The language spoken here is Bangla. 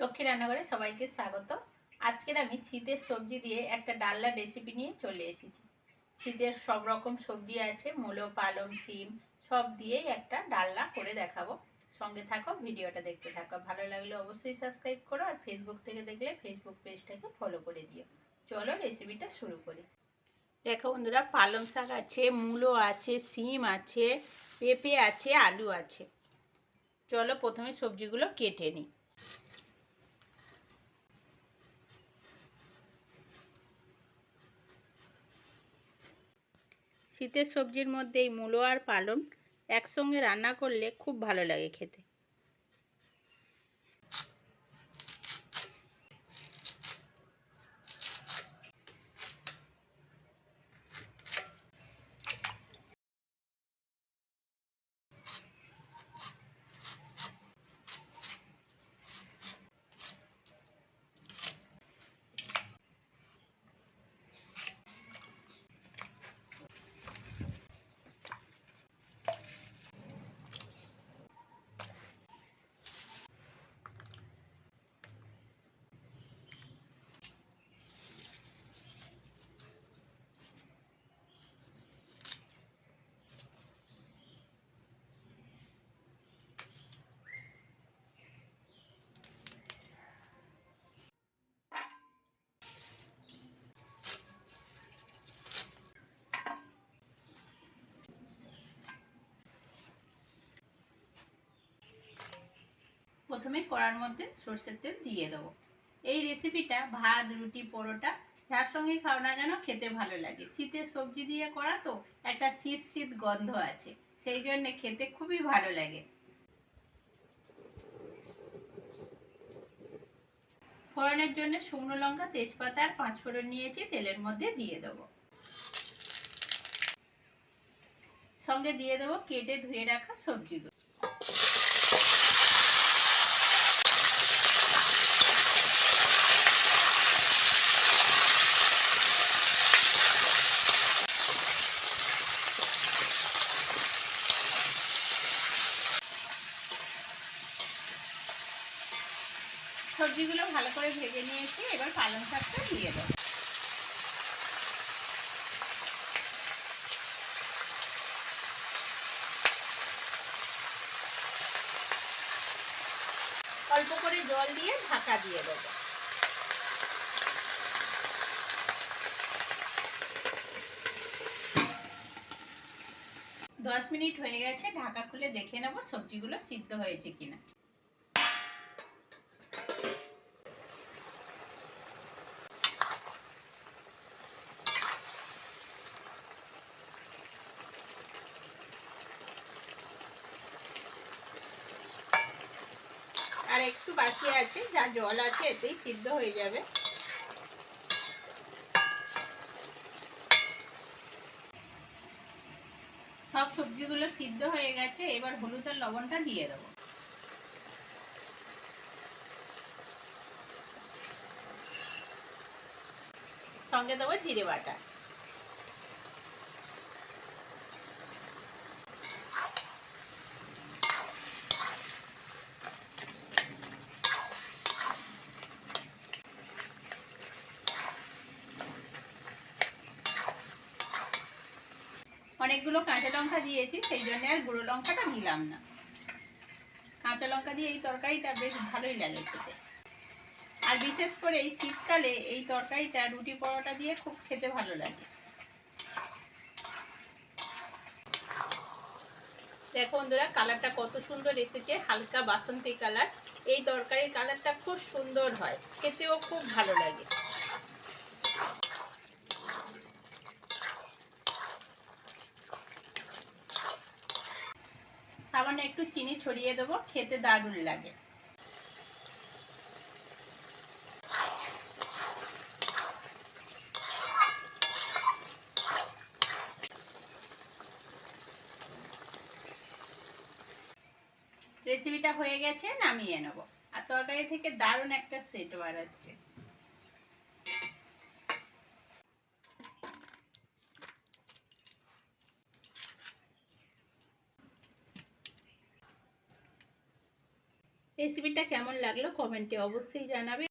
লক্ষ্মী রান্নাঘরে সবাইকে স্বাগত। আজকের আমি শীতের সবজি দিয়ে একটা ডালনা রেসিপি নিয়ে চলে এসেছি। শীতের সব রকম সবজি আছে, মূলো, পালং, শিম, সব দিয়েই একটা ডালনা করে দেখাবো। সঙ্গে থাকো, ভিডিওটা দেখতে থাকো। ভালো লাগলে অবশ্যই সাবস্ক্রাইব করো আর ফেসবুক থেকে দেখলে ফেসবুক পেজটাকে ফলো করে দিও। চলো রেসিপিটা শুরু করি। দেখো বন্ধুরা, পালং শাক আছে, মূলো আছে, শিম আছে, পেঁপে আছে, আলু আছে। চলো প্রথমে সবজিগুলো কেটে নিই। শীতের সবজির মধ্যে এই মূলো আর পালং একসঙ্গে রান্না করলে খুব ভালো লাগে খেতে। প্রথমে কড়ার মধ্যে সর্ষের তেল দিয়ে দেবো। এই রেসিপিটা ভাত, রুটি, পরোটা, যার সঙ্গে খাও না যেন খেতে ভালো লাগে। শীতের সবজি দিয়ে করা তো একটা শীত শীত গন্ধ আছে, সেই জন্য খেতে খুবই ভালো লাগে। ফোড়নের জন্য শুকনো লঙ্কা, তেজপাতা আর পাঁচ ফোড়ন নিয়েছি, তেলের মধ্যে দিয়ে দেবো। সঙ্গে দিয়ে দেবো কেটে ধুয়ে রাখা সবজিগুলো। সবজিগুলো ভালো করে ভেজে নিয়েছি, এবার পালং শাকটা দিয়ে দেবো। অল্প করে জল দিয়ে ঢাকা দিয়ে দেবো। দশ মিনিট হয়ে গেছে, ঢাকা খুলে দেখে নেব সবজিগুলো সিদ্ধ হয়েছে কিনা। আর একটু বাকি আছে, যা জল আছে এতেই সিদ্ধ হয়ে যাবে। সব সবজিগুলো সিদ্ধ হয়ে গেছে, এবার হলুদ আর লবণটা দিয়ে দেবো। সঙ্গে দেবো জিরে বাটা। অনেকগুলো কাঁচা লঙ্কা দিয়েছি, সেই জন্য আর গুঁড়ো লঙ্কাটা দিলাম না। কাঁচা লঙ্কা দিয়ে এই তরকারিটা বেশ ভালোই লাগে খেতে। আর বিশেষ করে এই শীতকালে এই তরকারিটা, রুটি পরোটা দিয়ে খুব খেতে ভালো লাগে। দেখো বন্ধুরা, কালারটা কত সুন্দর এসেছে, হালকা বাসন্তী কালার। এই তরকারির কালারটা খুব সুন্দর হয়, খেতেও খুব ভালো লাগে। সামান্য একটু চিনি ছড়িয়ে দেবো, খেতে দারুণ লাগে। রেসিপিটা হয়ে গেছে, নামিয়ে নেব। আর তরকারি থেকে দারুণ একটা সেট বাড়াচ্ছে রেসিপিটা কেমন লাগল কমেন্টে অবশ্যই জানাবে।